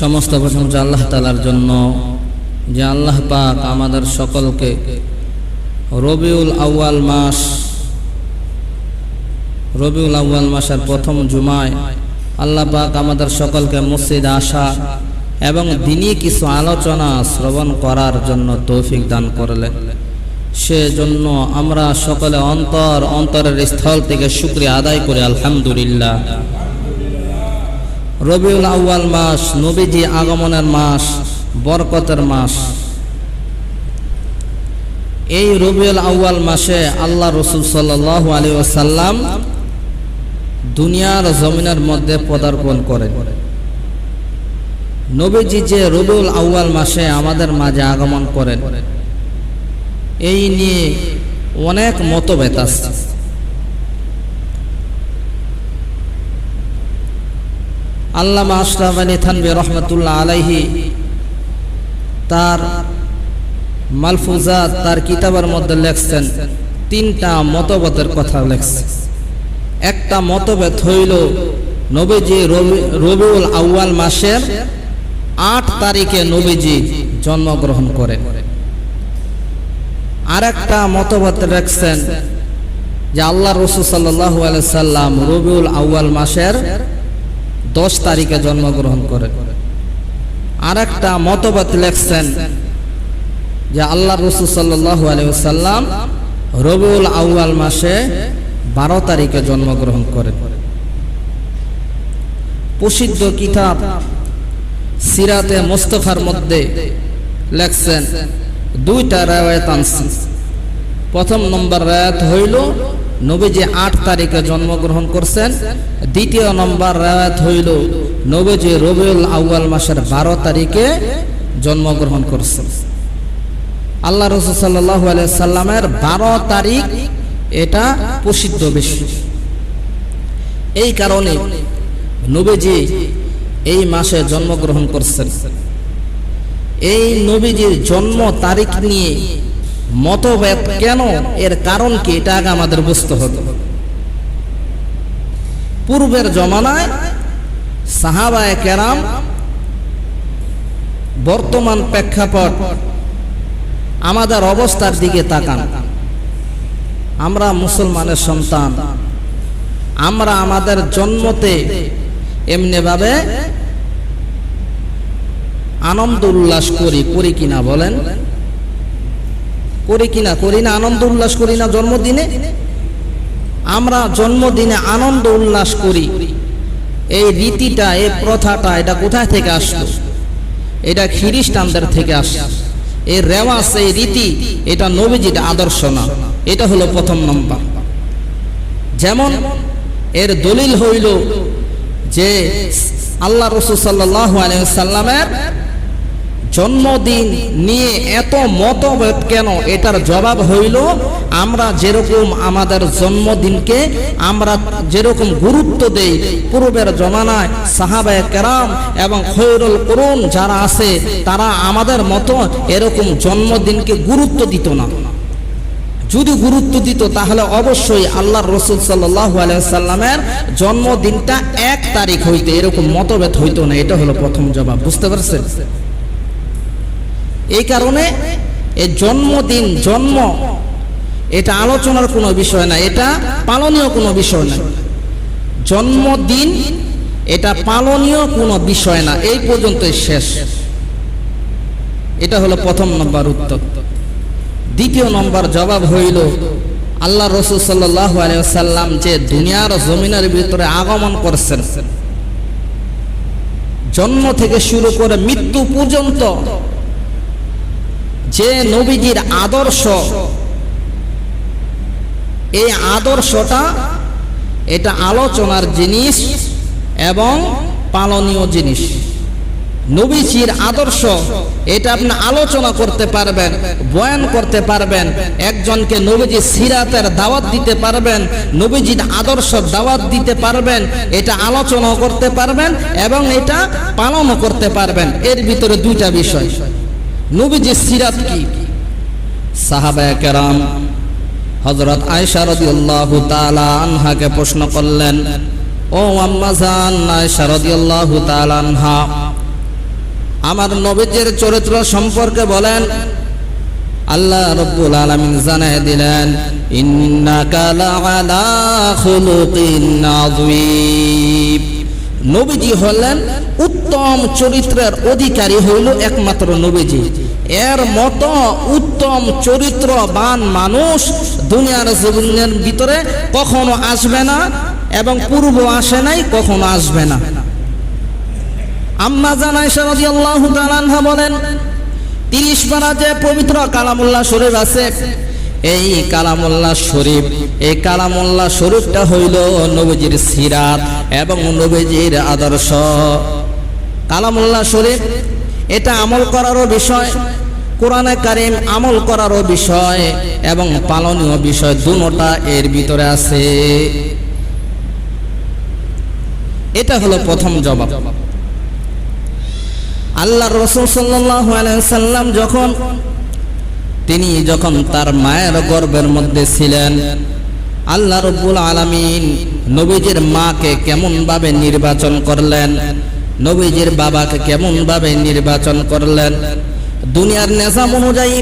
সমস্ত প্রশংসা আল্লাহ তালার জন্য, যে আল্লাহ পাক আমাদের সকলকে রবিউল আউয়াল মাস, রবিউল আউয়াল মাসের প্রথম জুমায় আল্লাহ পাক আমাদের সকলকে মসজিদ আসা এবং দিনই কিছু আলোচনা শ্রবণ করার জন্য তৌফিক দান করলেন। সেজন্য আমরা সকলে অন্তর অন্তরের স্থল থেকে শুক্রিয়া আদায় করি, আলহামদুলিল্লাহ। রবিউল আউয়াল মাস, নবীজি আগমনের মাস, বরকতের মাস। এই রবিউল আউয়াল মাসে আল্লাহ রসুল সাল্লাল্লাহু আলাইহি ওয়াসাল্লাম দুনিয়ার জমিনের মধ্যে পদার্পণ করেন। নবীজি যে রবিউল আউয়াল মাসে আমাদের মাঝে আগমন করেন, এই নিয়ে অনেক মতভেদ আছে। আল্লামা আশরাফ আলী থানবী রহমতুল্লাহ আলাইহি তার মালফুজাত তার কিতাবের মধ্যে লেখছেন, তিনটা মতবাদের কথা লেখছে। একটা মতভেদ হইল, নবীজি রবি- রবিউল আউয়াল মাসের আট তারিখে নবীজি জন্মগ্রহণ করেন। আর একটা মতভেদ লেখছেন যে আল্লাহ রসুল আলাইহি সাল্লাম রবিউল আউয়াল মাসের দশ তারিখে জন্মগ্রহণ করেন আর একটা মতবাদ লেখছেন যে আল্লাহ রসুল সাল্লাহ আলাইসাল্লাম আউয়াল মাসে বারো তারিখে জন্মগ্রহণ করেন প্রসিদ্ধ কিতাব সিরাতে মোস্তফার মধ্যে লেখছেন, দুইটা রায়ত আনছেন প্রথম নম্বর রায়াত হইল নবীজি আট তারিখে জন্মগ্রহণ করছেন। দ্বিতীয় নম্বর রায়াত হইল নবীজি রবিউল আউয়াল মাসের বারো তারিখে জন্মগ্রহণ করছেন। আল্লাহ রসুল সাল্লামের বারো তারিখ এটা প্রসিদ্ধ বেশি এই কারণে নবীজি এই মাসে জন্মগ্রহণ করছেন। এই নবীজির জন্ম তারিখ নিয়ে মতভেদ কেন? এর কারণ কি? এটা আগে আমাদের বুঝতে হতো পূর্বের জমানায় সাহাবায় কেরাম বর্তমান প্রেক্ষাপট আমাদের অবস্থার দিকে তাকান। আমরা মুসলমানের সন্তান। আমরা আমাদের জন্মতে এমনিভাবে আনন্দ উল্লাস করি করি কিনা বলেন? করি কিনা? করি না, আনন্দ উল্লাস করি না জন্মদিনে? আমরা জন্মদিনে আনন্দ উল্লাস করি। এই রীতিটা, এই প্রথাটা, এটা কোথায় থেকে আসলো? এটা খ্রিস্টানদের থেকে আসে এই রেওয়াজ, এই রীতি, এটা নবীজির আদর্শ না। এটা হলো প্রথম নম্বর। যেমন এর দলিল হইল যে আল্লাহ রসুল সাল্লাহ সাল্লামের জন্মদিন নিয়ে এত মতভেদ কেন? এটার জবাব হইল, আমরা যেরকম আমাদের জন্মদিনকে আমরা যেরকম গুরুত্ব দেই, পূর্বের জমানায় সাহাবায় কেরাম এবং খৈরুল করুন যারা আছে, তারা আমাদের মতো এরকম জন্মদিনকে গুরুত্ব দিত না। যদি গুরুত্ব দিত, তাহলে অবশ্যই আল্লাহ রসুল সাল্লাহ সাল্লামের জন্মদিনটা এক তারিখ হইতে, এরকম মতভেদ হইতো না। এটা হলো প্রথম জবাব, বুঝতে পারছেন? এই কারণে এই জন্মদিন, জন্ম, এটা আলোচনার কোনো বিষয় না, এটা পালনীয় কোনো বিষয় না। জন্মদিন, এটা পালনীয় কোনো বিষয় না, এই পর্যন্তই শেষ। এটা হলো প্রথম নম্বর উত্তর। দ্বিতীয় নম্বর জবাব হইল, আল্লাহ রসুল সাল্লাম যে দুনিয়ার জমিনের ভিতরে আগমন করছেন। জন্ম থেকে শুরু করে মৃত্যু পর্যন্ত যে নবীজির আদর্শ, এই আদর্শটা এটা আলোচনার জিনিস এবং পালনীয় জিনিস। নবীজির আদর্শ, এটা আপনি আলোচনা করতে পারবেন, বয়ান করতে পারবেন, একজনকে নবীজি সিরাতের দাওয়াত দিতে পারবেন, নবীজির আদর্শ দাওয়াত দিতে পারবেন, এটা আলোচনা করতে পারবেন এবং এটা পালনও করতে পারবেন। এর ভিতরে দুইটা বিষয়। নবীজি সিরাত কি? সাহাবায়ে কেরাম হজরত আয়সা রাদিয়াল্লাহু তাআলা আনহাকে প্রশ্ন করলেন, ও আনহা, আমার নবীজের চরিত্র সম্পর্কে বলেন। আল্লাহ রব্বুল আলামিন জানাই দিলেন, ইন্নাকা লাআলা খুলুকিন আযীম। নবীজি হলেন উত্তম চরিত্রের অধিকারী হইল একমাত্র নবীজি। এর মতো উত্তম চরিত্রবান মানুষ দুনিয়ার জীবনের ভিতরে কখনো আসবে না এবং পূর্ব আসে নাই, কখনো আসবে না। আম্মা জানাই সারদি আল্লাহ বলেন, তিরিশ পারা যে পবিত্র কালামুল্লাহ শরীফ আছে এই কালামুল্লাহ শরীফ, এই কালামুল্লাহ শরীফটা হইল নবীজির সিরাত এবং নবীজির আদর্শ। কালামুল্লাহ শরীফ, এটা আমল করারও বিষয়, কোরআনে কারিম আমল করারও বিষয় এবং পালনীয় বিষয় দুটা এর ভিতরে আছে। এটা হলো প্রথম জবাব। আল্লাহ রসুল সাল্লাম যখন তিনি যখন তার মায়ের গর্ভের মধ্যে ছিলেন, আল্লাহ রব্বুল আলমিন নবীজির মাকে কেমনভাবে নির্বাচন করলেন, নবীজির বাবাকে কেমনভাবে নির্বাচন করলেন, দুনিয়ার নেশাম অনুযায়ী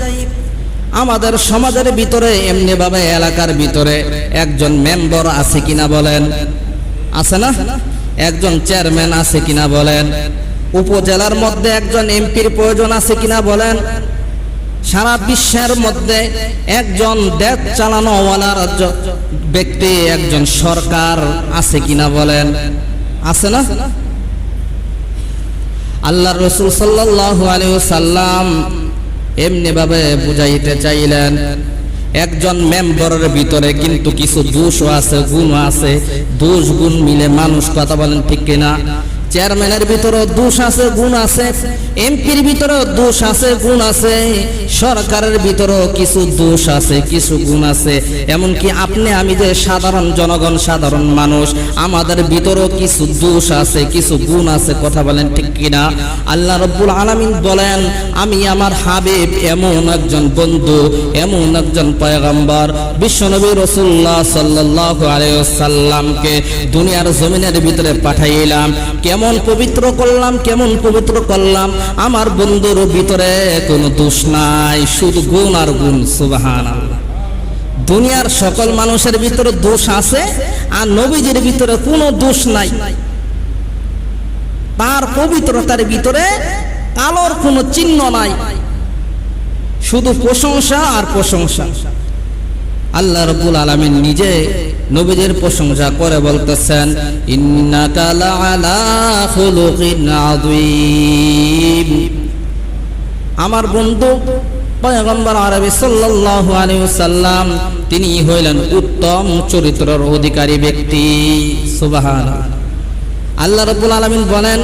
আমাদের সমাজের ভিতরে, এমনিভাবে এলাকার ভিতরে একজন মেম্বার আছে কিনা বলেন, আছে না? একজন চেয়ারম্যান আছে কিনা বলেন, উপজেলার মধ্যে একজন এমপির প্রয়োজন আছে কিনা বলেন সারা বিশ্বের মধ্যে একজন দেশ চালানোওয়ালার ব্যক্তি, একজন সরকার আছে কিনা বলেন? আছে না? আল্লাহ রসুল সাল্লাম এমনি ভাবে বুঝাইতে চাইলেন, একজন মেম্বরের ভিতরে কিন্তু কিছু দোষও আছে গুণও আছে, দোষ গুণ মিলে মানুষ কথা বলেন ঠিক কিনা? চেয়ারম্যানের ভিতরে দোষ আছে, গুণ আছে, এমপির ভিতরে দোষ আছে, গুণ আছে, সরকারের ভিতরেও কিছু দোষ আছে, কিছু গুণ আছে। এমনকি আপনি, আমি যে সাধারণ জনগণ, সাধারণ মানুষ, আমাদের ভিতরেও কিছু দোষ আছে, কিছু গুণ আছে, কথা বলেন ঠিক কিনা? আল্লাহ রব্বুল আলামিন বলেন, আমি আমার হাবিব এমন একজন বন্ধু, এমন একজন পয়গম্বর, বিশ্বনবী রসুল্লাহ সাল্লাহ আলাইসাল্লামকে দুনিয়ার জমিনের ভিতরে পাঠাইলাম। কেমন পবিত্র করলাম, কেমন পবিত্র করলাম, আমার বন্ধুর ভিতরে কোনো দোষ নাই, শুধু গুণ আর গুণ সুবাহান দুনিয়ার সকল মানুষের ভিতরে দোষ আছে, আর নবীজির ভিতরে কোনো দোষ নাই। তার পবিত্রতার ভিতরে কালোর কোনো চিহ্ন নাই। শুধু প্রশংসা আর প্রশংসা। আল্লাহ রব্বুল আলামিন নিজে নবীদের প্রশংসা করে বলতেছেন আমার বন্ধু, পয়গম্বর আরবি সাল্লাল্লাহু আলাইহি ওয়াসাল্লাম, তিনি হইলেন উত্তম চরিত্রের অধিকারী ব্যক্তি। সুবহানাল্লাহ। আল্লাহ রাব্বুল আলামিন বলেন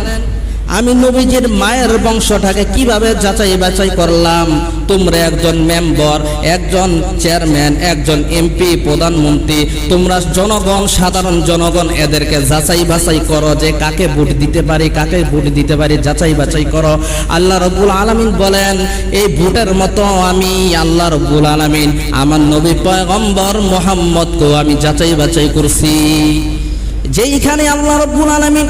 আমি নবীজির মায়ের বংশটাকে কীভাবে যাচাই বাছাই করলাম? তোমরা একজন মেম্বার, একজন চেয়ারম্যান, একজন এমপি, প্রধানমন্ত্রী। তোমরা জনগণ, সাধারণ জনগণ, এদেরকে যাচাই বাছাই করো যে কাকে ভোট দিতে পারি, কাকে ভোট দিতে পারি, যাচাই বাছাই করো। আল্লাহ রব্বুল আলামিন বলেন, এই ভোটের মতো আমি আল্লাহ রব্বুল আলামিন, আমার নবী পয়গম্বর মোহাম্মদকে আমি যাচাই বাছাই করছি। যেইখানে আল্লাহ রব্বুল আলামিন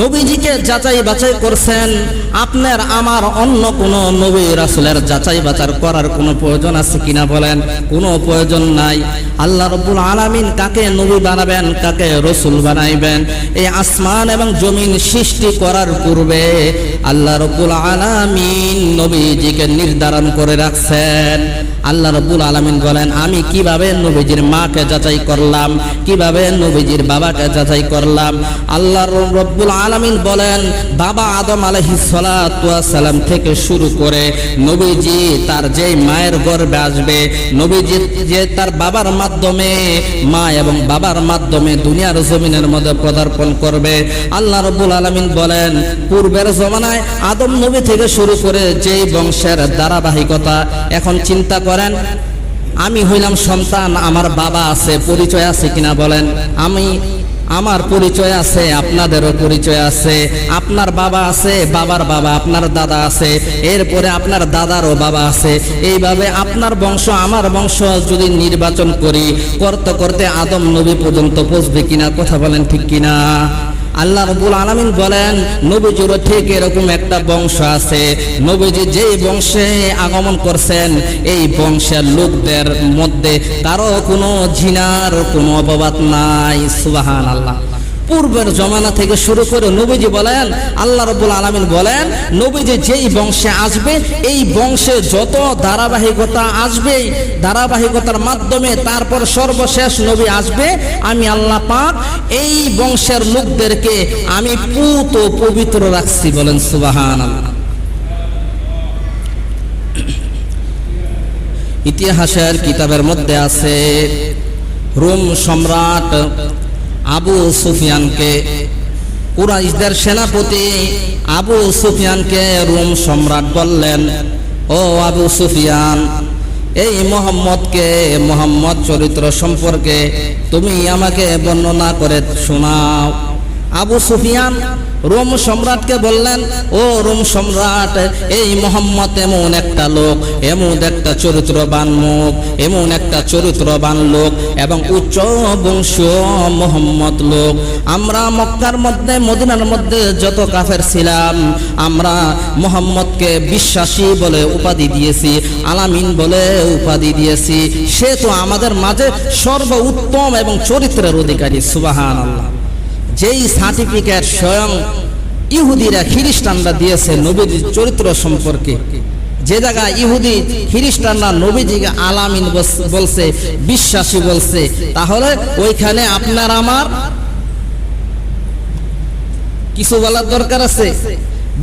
নবীজিকে যাচাই বাছাই করছেন। আপনার, আমার অন্য কোন নবী রাসুলের যাচাই বাছাই করার কোনো প্রয়োজন আছে কিনা বলেন? কোনো প্রয়োজন নাই। আল্লাহ রব্বুল আলামিন কাকে নবী বানাবেন, কাকে রসুল বানাইবেন? এই আসমান এবং জমিন সৃষ্টি করার পূর্বে আল্লাহ রব্বুল আলামিন নবীজিকে নির্ধারণ করে রাখছেন। আল্লাহ রব্বুল আলামিন বলেন, আমি কীভাবে নবীজির মাকে যাচাই করলাম? কীভাবে নবীজির বাবাকে যাচাই করলাম? আল্লাহ রব্বুল আলামিন বলেন, বাবা আদম সালাতু সালাম থেকে শুরু করে নবীজি তার যে মায়ের গর্বে আসবে, নবীজি যে তার বাবার মাধ্যমে মা এবং বাবার মাধ্যমে দুনিয়ার জমিনের মধ্যে পদার্পণ করবে। আল্লাহ রব্বুল আলামিন বলেন, পূর্বের জমানায় আদম নবী থেকে শুরু করে যেই বংশের ধারাবাহিকতা, এখন চিন্তা করেন, আমি হইলাম সন্তান, আমার বাবা আছে, পরিচয় আছে কিনা বলেন। আমি, আমার পরিচয় আছে, আপনাদেরও পরিচয় আছে। আপনার বাবা আছে, বাবার বাবা, আপনার দাদা আছে। এরপরে আপনার দাদারও বাবা আছে। এইভাবে আপনার বংশ, আমার বংশ যদি নির্বাচন করি, করতে করতে আদম নবী পর্যন্ত পৌঁছবে কিনা, কথা বলেন ঠিক কিনা? আল্লাহ রবুল আলমিন বলেন নবীজিরও ঠিক এরকম একটা বংশ আছে। নবীজি যেই বংশে আগমন করছেন, এই বংশের লোকদের মধ্যে তারও কোনো ঝিনার কোনো অপবাদ নাই। সুবাহান আল্লাহ পূর্বের জমানা থেকে শুরু করে নবীজি বলেন, আল্লাহ রবুল আলমিন বলেন, নবীজি যেই বংশে আসবে, এই বংশে যত ধারাবাহিকতা আসবে, ধারাবাহিকতার মাধ্যমে তারপর সর্বশেষ নবী আসবে, আমি আল্লাহ পাক এই বংশের লোকদেরকে আমি পুত পবিত্র রাখছি বলেন সুবাহান ইতিহাসের কিতাবের মধ্যে আছে, রোম সম্রাট আবু সুফিয়ানকে, কুরাইশদের সেনাপতি আবু সুফিয়ানকে রোম সম্রাট বললেন, ও আবু সুফিয়ান, এই মোহাম্মদকে, মোহাম্মদ চরিত্র সম্পর্কে তুমি আমাকে বর্ণনা করে শোনাও। আবু সুফিয়ান রোম সম্রাটকে বললেন, ও রোম সম্রাট, এই মোহাম্মদ এমন একটা লোক, এমন একটা চরিত্রবান মুখ, এমন একটা চরিত্রবান লোক এবং উচ্চ বংশীয় মোহাম্মদ লোক। আমরা মক্কার মধ্যে, মদিনার মধ্যে যত কাফের ছিলাম, আমরা মোহাম্মদকে বিশ্বাসী বলে উপাধি দিয়েছি, আলামিন বলে উপাধি দিয়েছি। সে তো আমাদের মাঝে সর্ব উত্তম এবং চরিত্রের অধিকারী সুবাহান আল্লাহ যেই সার্টিফিকেট স্বয়ং ইহুদিরা খ্রিস্টানরা দিয়েছে নবীজির চরিত্র সম্পর্কে। যে জায়গায় ইহুদি খ্রিস্টানরা নবীজিকে আলামিন বলছে, বিশ্বাসী বলছে, তাহলে ওইখানে আপনার আমার কিছু বলার দরকার আছে?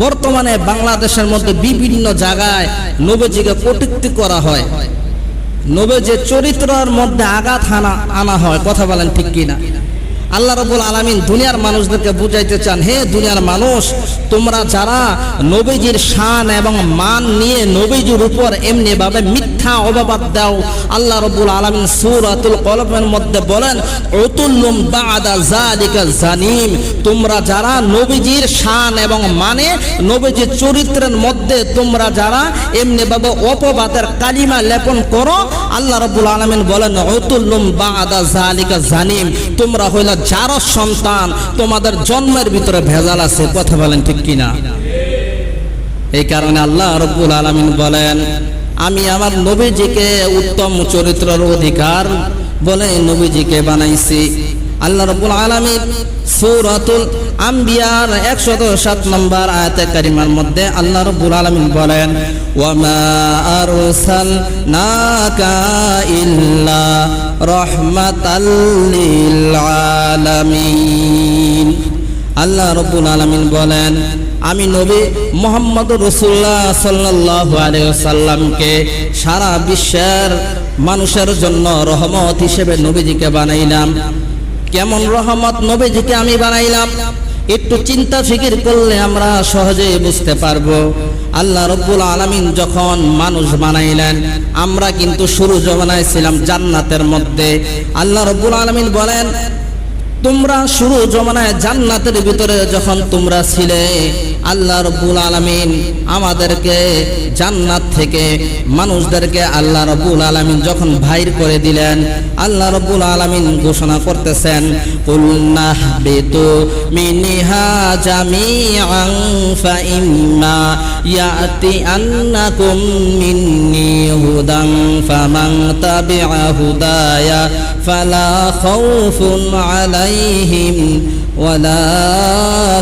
বর্তমানে বাংলাদেশের মধ্যে বিভিন্ন জায়গায় নবীজিকে কটূক্তি করা হয়। নবে যে চরিত্রের মধ্যে আঘাত আনা হয়। কথা বলেন ঠিক কিনা? আল্লাহ রবুল আলমিন দুনিয়ার মানুষদেরকে বুঝাইতে চান, হে দুনিয়ার মানুষ, তোমরা যারা নবীজির শান এবং মান নিয়ে নবীজির উপর এমনি ভাবে মিথ্যা অবাবাদ দাও, আল্লাহ রবুল আলমিন সুরাতুল কলমের মধ্যে বলেন জালিকা জানিম। তোমরা যারা নবীজির শান এবং মানে নবীজির চরিত্রের মধ্যে তোমরা যারা এমনি ভাবে অপবাদের কালিমা লেপন করো, আল্লাহ রবুল আলমিন বলেন অতুল্লুম বাদা জালিকা জানিম। তোমরা হইল যার সন্তান, তোমাদের জন্মের ভিতরে ভেজাল আছে, কথা বলেন ঠিক কিনা? এই কারণে আল্লাহ রব্বুল আলমিন বলেন, আমি আমার নবীজিকে উত্তম চরিত্রের অধিকার বলে নবীজিকে বানাইছি। আল্লাহ রব্বুল আলমিন সূরাতুল আম্বিয়ার একশত সাত নম্বর আয়াতে কারিমার মধ্যে আল্লাহ রব্বুল আলমিন বলেন, ওয়ামা আরসালনাকা ইল্লা রহমাতাল আলামিন। আল্লাহ রব্বুল আলমিন বলেন, আমি নবী মোহাম্মদ রসুল্লাহ সাল্লাহ সাল্লামকে সারা বিশ্বের মানুষের জন্য রহমত হিসেবে নবীজিকে বানাইলাম। কেমন রহমত নবীজিকে আমি বানাইলাম? একটু চিন্তা ফিকির করলে আমরা সহজে বুঝতে পারব। আল্লাহ রব্বুল আলমিন যখন মানুষ বানাইলেন, আমরা কিন্তু শুরু জমানায় ছিলাম জান্নাতের মধ্যে। আল্লাহ রব্বুল আলমিন বলেন তোমরা শুরু জমানায় জান্নাতের ভিতরে যখন তোমরা ছিলে, আল্লাহ রব্বুল আলমিন আমাদেরকে জান্নাত থেকে মানুষদেরকে আল্লাহ রব্বুল আলমিন যখন ভাইর করে দিলেন, আল্লাহ রব্বুল আলমিন ঘোষণা করতেছেন কুল্নাহ বেতু আলাইহিম ওয়ালা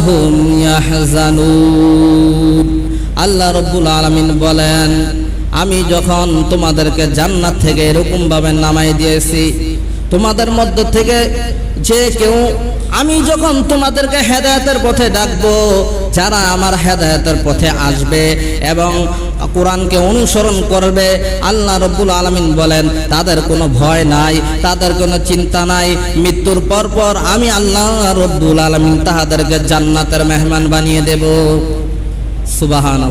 হুম ইয়াহজানুন আল্লাহ রব্বুল আলামিন বলেন, আমি যখন তোমাদেরকে জান্নাত থেকে এরকম ভাবে নামাই দিয়েছি, তোমাদের মধ্য থেকে যে কেউ, আমি যখন তোমাদেরকে হেদায়েতের পথে ডাকবো, যারা আমার হেদায়েতের পথে আসবে এবং কোরআনকে অনুসরণ করবে, আল্লাহ রব্বুল আলমিন বলেন, তাদের কোনো ভয় নাই, তাদের কোনো চিন্তা নাই, মৃত্যুর পর পর আমি আল্লাহ রব্বুল আলমিন তাহাদেরকে জান্নাতের মেহমান বানিয়ে দেব। সুবাহান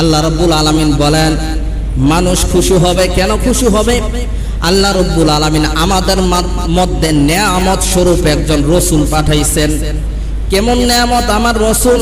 আল্লাহ রব্বুল আলমিন বলেন, মানুষ খুশি হবে কেন খুশি হবে? আল্লাহ রব্বুল আলমিন আমাদের মধ্যে নেয়ামত স্বরূপ একজন রসুল পাঠাইছেন। কেমন নেয়ামত? আমার রসুল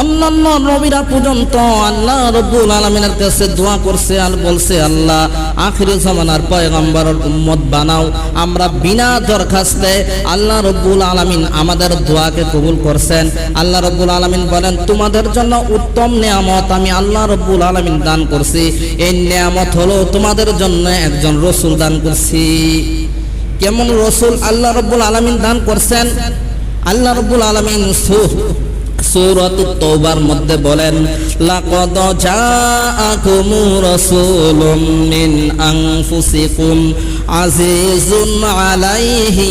অন্যান্য নবীরা পর্যন্ত আল্লাহ রব্বুল আলমিনের কাছে দোয়া করছে আর বলছে, আল্লাহ, আখিরি জামানার পয়গম্বর উম্মত বানাও। আমরা বিনা দরখাস্তে আল্লাহ রব্বুল আলমিন আমাদের দোয়াকে কবুল করছেন। আল্লাহ রব্বুল আলমিন বলেন, তোমাদের জন্য উত্তম নিয়ামত আমি আল্লাহ রব্বুল আলমিন দান করছি। এই নিয়ামত হলো তোমাদের জন্য একজন রসুল দান করছি। কেমন রসুল আল্লাহ রব্বুল আলমিন দান করছেন? আল্লাহ রব্বুল আলমিন সূরাত তওবার মধ্যে বলেন, লাকাদ জাআকুম রাসূলুম মিন আনফুসিকুম আজিজুন আলাইহি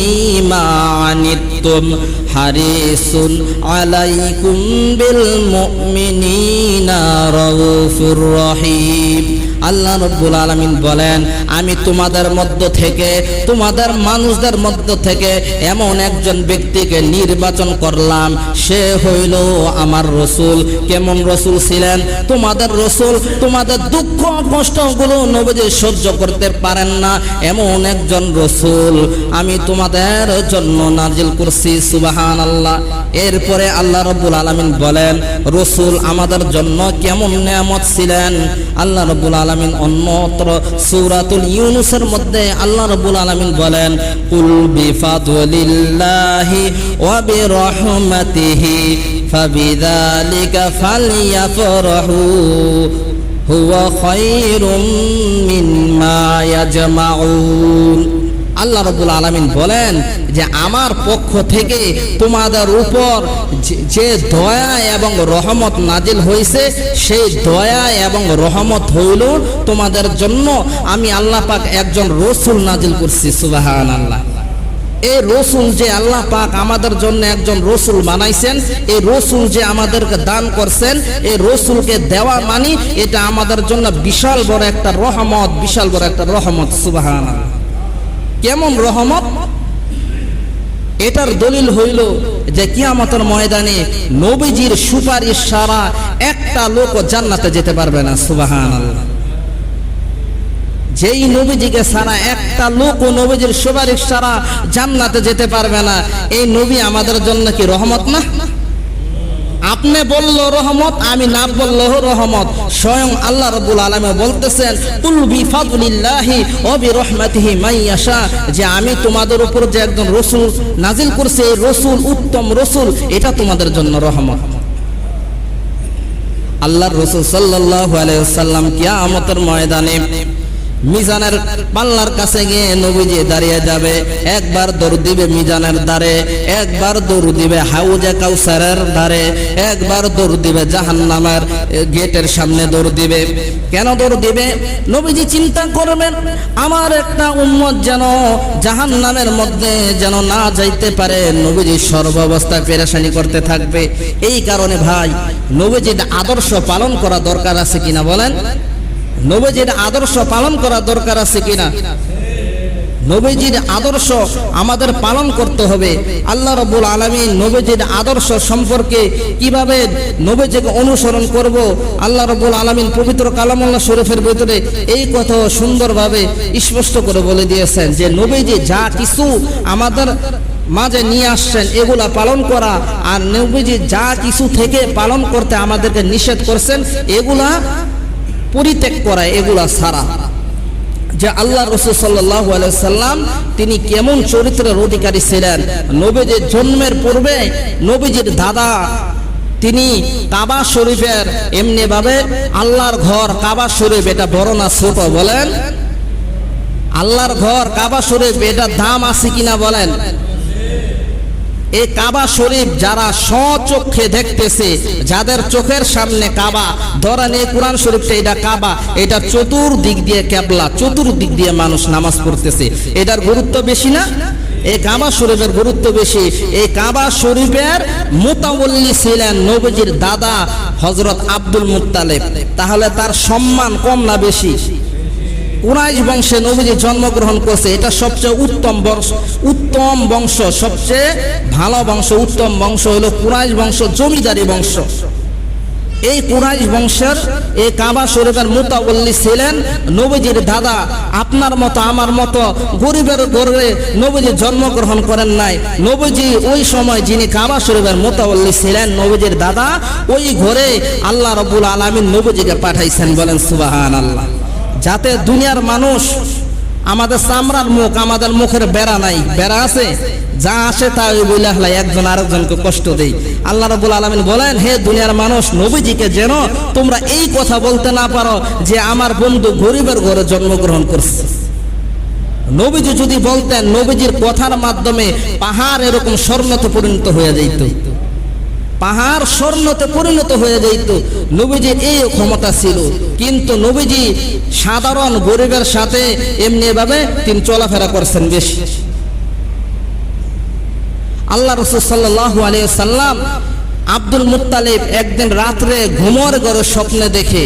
মা আনিতুম হারিসুন আলাইকুম বিল মুমিনিনা রাউফুর রহিম। আল্লাহ রব্বুল আলামিন বলেন, আমি তোমাদের মধ্য থেকে, তোমাদের মানুষদের মধ্য থেকে এমন একজন ব্যক্তিকে নির্বাচন করলাম। সে হইল আমার রসুল। কেমন রসুল ছিলেন? তোমাদের রসুল তোমাদের দুঃখ, কষ্টগুলো নবীজি সহ্য করতে পারেন না। এমন একজন রসুল। আমি তোমাদের জন্য নাজিল করছি সুবাহান আল্লাহ এরপরে আল্লাহ রব্বুল আলামিন বলেন, রসুল আমাদের জন্য কেমন নিয়ামত ছিলেন? আল্লাহ রব্বুল আলামিন অন্যত্র সুরাতুল ইউনুসের মধ্যে আল্লাহ রবুল আলামিন বলেন, কুল বিফাদুলিল্লাহি ওয়া বিরহমাতিহি ফাবিযালিকা ফালইয়াফরাহু হুয়া খায়রুম মিম্মা ইয়াজমাউন। আল্লাহ রবুল আলমিন বলেন যে, আমার পক্ষ থেকে তোমাদের উপর যে- দয়া এবং রহমত নাজিল হয়েছে সেই দয়া এবং রহমত হইল তোমাদের জন্য। আমি আল্লাহ পাক একজন রসুল নাজিল করছি সুবাহান আল্লাহ এই রসুল যে আল্লাহ পাক আমাদের জন্য একজন রসুল বানাইছেন, এই রসুল যে আমাদেরকে দান করছেন, এই রসুলকে দেওয়া মানি এটা আমাদের জন্য বিশাল বড় একটা রহমত, বিশাল বড় একটা রহমত সুবাহান আল্লাহ কেমন রহমত? এটার দলিল হইল যে কিয়ামতের ময়দানে নবীজির সুপারিশ সারা একটা লোক জান্নাতে যেতে পারবে না সুবাহান যেই নবীজিকে সারা একটা লোক ও নবীজির সুপারিশ সারা জান্নাতে যেতে পারবে না, এই নবী আমাদের জন্য কি রহমত না? আপনি বলল রহমত, আমি না বলল রহমত। স্বয়ং আল্লাহ রব্বুল আলমে বলতেছেন, কুল বিফাদুলিল্লাহি ও বিরহমাতিহি মাইয়াশা যে আমি তোমাদের উপর যে একজন রসুল নাজিল করছে, এই রসুল উত্তম রসুল, এটা তোমাদের জন্য রহমত। আল্লাহর রসুল সাল্লাল্লাহু আলাইহি সাল্লাম কিয়ামতের ময়দানে মিজানের পাল্লার কাছে গিয়ে নবীজি দাঁড়িয়ে যাবে। একবার দৌড় দিবে মিজানের দ্বারে, একবার দৌড় দিবে হাউজে কাউসারের দ্বারে, একবার দৌড় দিবে জাহান্নামের গেটের সামনে দৌড় দিবে। কেন দৌড় দিবে? নবীজি চিন্তা করবেন, আমার একটা উম্মত যেন জাহান্নামের মধ্যে যেন না যাইতে পারে, নবীজি সর্বাবস্থায় পেরেশানি করতে থাকবে। এই কারণে ভাই, নবীজির আদর্শ পালন করা দরকার আছে কিনা বলেন? নবীজির আদর্শ পালন করা দরকার আছে কিনা? নবীজির আদর্শ আমাদের পালন করতে হবে। আল্লাহ রব্বুল আলমী নবীজির আদর্শ সম্পর্কে কীভাবে নবীজিকে অনুসরণ করব? আল্লাহ রব্বুল আলমিন পবিত্র কালামুল্লাহ শরীফের ভিতরে এই কথা সুন্দরভাবে স্পষ্ট করে বলে দিয়েছেন যে, নবীজি যা কিছু আমাদের মাঝে নিয়ে আসছেন, এগুলা পালন করা আর নবীজি যা কিছু থেকে পালন করতে আমাদেরকে নিষেধ করছেন, এগুলা পরিত্যাগ করা এগুলা সারা। যে আল্লাহ রসুল সাল্লাহ সাল্লাম তিনি কেমন চরিত্রের অধিকারী ছিলেন? নবীজির জন্মের পূর্বে নবীজির দাদা, তিনি কাবা শরীফের এমনি ভাবে আল্লাহর ঘর, কাবা শরীফ, এটা বড় না ছোট বলেন? আল্লাহর ঘর, কাবা শরীফ এটা দাম আছে কিনা বলেন? এই কাবা শরীফ যারা স্বচক্ষে দেখতেছে, যাদের চোখের সামনে কাবা ধরেন এই কোরআন শরীফটা, এটা কাবা, এটা চতুর্দিক দিয়ে ক্যাবলা চতুর্দিক দিয়ে মানুষ নামাজ পড়তেছে। এটার গুরুত্ব বেশি না? এই কাবা শরীফের গুরুত্ব বেশি। এই কাবা শরীফের মোতাবল্লি ছিলেন নবীজির দাদা হজরত আব্দুল মুত্তালেব। তাহলে তার সম্মান কম না বেশি? কুরাইশ বংশে নবীজি জন্মগ্রহণ করছে, এটা সবচেয়ে উত্তম বংশ উত্তম বংশ, সবচেয়ে ভালো বংশ, উত্তম বংশ হলো কুরাইশ বংশ, জমিদারি বংশ। এই কুরাইশ বংশের এই কাবা শরীফের মুতাবল্লি ছিলেন নবীজির দাদা, আপনার মতো, আমার মতো, গরিবের ঘরে নবীজি জন্মগ্রহণ করেন নাই। নবীজি ওই সময় যিনি কাবা শরীফের মোতাবল্লি ছিলেন, নবীজির দাদা, ওই ঘরে আল্লাহ রবুল আলমিন নবীজিকে পাঠাইছেন, বলেন সুবাহান আল্লাহ যাতে দুনিয়ার মানুষ আমাদের চামড়ার মুখ, আমাদের মুখের বেড়া নাই। বেড়া আছে? যা আসে তা ওই বলে হলাই একজন আরেকজনকে কষ্ট দেই। আল্লাহ রবুল আলমিন বলেন, হে দুনিয়ার মানুষ, নবীজিকে যেন তোমরা এই কথা বলতে না পারো যে আমার বন্ধু গরিবের ঘরে জন্মগ্রহণ করছে। নবীজি যদি বলতেন, নবীজির কথার মাধ্যমে পাহাড় এরকম স্বর্ণতে পরিণত হয়ে যেত পাহাড় স্বর্ণতে পরিণত হয়ে যেত নবীজির এই ক্ষমতা ছিল। কিন্তু নবীজি সাধারণ গরিবের সাথে এমনি ভাবে তিনি চলাফেরা করছেন বেশি। আল্লাহ রসুল সাল্লাহ আলিয়া সাল্লাম আব্দুল মুত্তালিব একদিন রাত্রে ঘুমর গড়ে স্বপ্নে দেখে,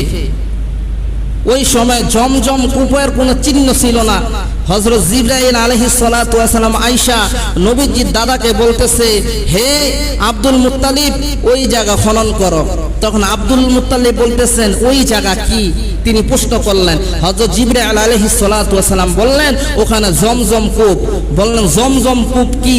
ওই সময় জমজম কূপের কোনো চিহ্ন ছিল না। হজরত জিব্রাইল আলহি সালাম আইসা নবীজির দাদাকে বলতেছে, হে আব্দুল মুত্তালিব, ওই জায়গা খনন করো। তখন আব্দুল মুত্তালিব বলতেছেন, ওই জায়গা কি? তিনি প্রশ্ন করলেন হজরত জিব্রাইল আলহি সালাম বললেন, ওখানে জমজম কূপ। বললেন, জমজম কূপ কি?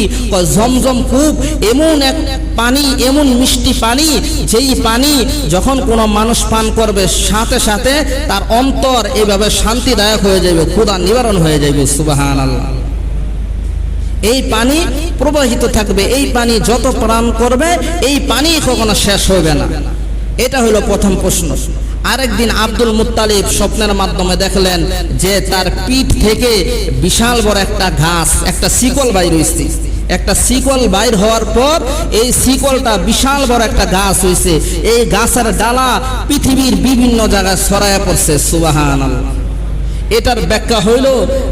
জমজম কূপ এমন এক পানি, এমন মিষ্টি পানি, যেই পানি যখন কোনো মানুষ পান করবে, সাথে সাথে তার অন্তর এইভাবে শান্তিদায়ক হয়ে যাবে, ক্ষুধা নিবারণ হয়ে যাবে। সুবাহান আল্লাহ এই পানি প্রবাহিত থাকবে, এই পানি যত প্রাণ করবে, এই পানি কখনো শেষ হবে না। এটা হলো প্রথম প্রশ্ন। আরেকদিন আব্দুল মুত্তালিব স্বপ্নের মাধ্যমে দেখলেন যে তার পিঠ থেকে বিশাল বড় একটা ঘাস, একটা শিকল বাইর হয়েছে একটা শিকল বাইর হওয়ার পর এই শিকলটা বিশাল বড় একটা গাছ হয়েছে এই গাছের ডালা পৃথিবীর বিভিন্ন জায়গায় ছড়ায় পড়ছে সুবাহান এটার ব্যাখ্যা হইল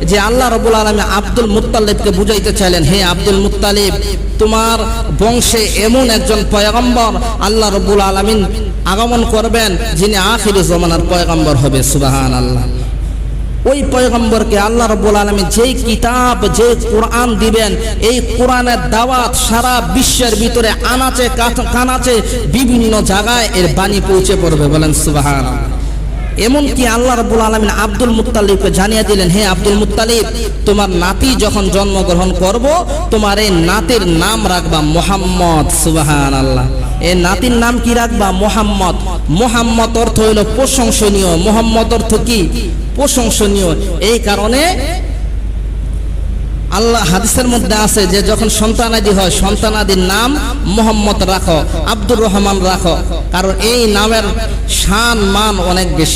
যে আল্লাহ রবুল আলমী আব্দুল মুতালিবকে বুঝাইতে চাইলেন, হে আব্দুল মুতালিব তোমার বংশে এমন একজন পয়গম্বর আল্লাহ রবুল আলমিন আগমন করবেন, যিনি আখির জমানার পয়গম্বর হবে। সুবাহান আল্লাহ ওই পয়গম্বরকে আল্লাহ রব্বুল আলমী যেই কিতাব, যে কোরআন দিবেন, এই কোরআনের দাওয়াত সারা বিশ্বের ভিতরে আনাচে কানাচে বিভিন্ন জায়গায় এর বাণী পৌঁছে পড়বে বলেন সুবাহান এমনকি আল্লাহ রব্বুল আলমিন আব্দুল মুতালিবকে জানিয়ে দিলেন, হে আব্দুল মুতালিব তোমার নাতি যখন জন্মগ্রহণ করব, তোমার এই নাতির নাম রাখবা মোহাম্মদ সুবাহান আল্লাহ এই নাতির নাম কি রাখবা? মোহাম্মদ। মোহাম্মদ অর্থ হইল প্রশংসনীয়। মোহাম্মদ অর্থ কি? প্রশংসনীয়। এই কারণে আল্লাহ হাদিসের মধ্যে আছে যে, যখন সন্তানাদি হয়, সন্তানাদির নাম মোহাম্মদ রাখো, আব্দুর রহমান রাখো, কারণ এই নামের শান, মান অনেক বেশি।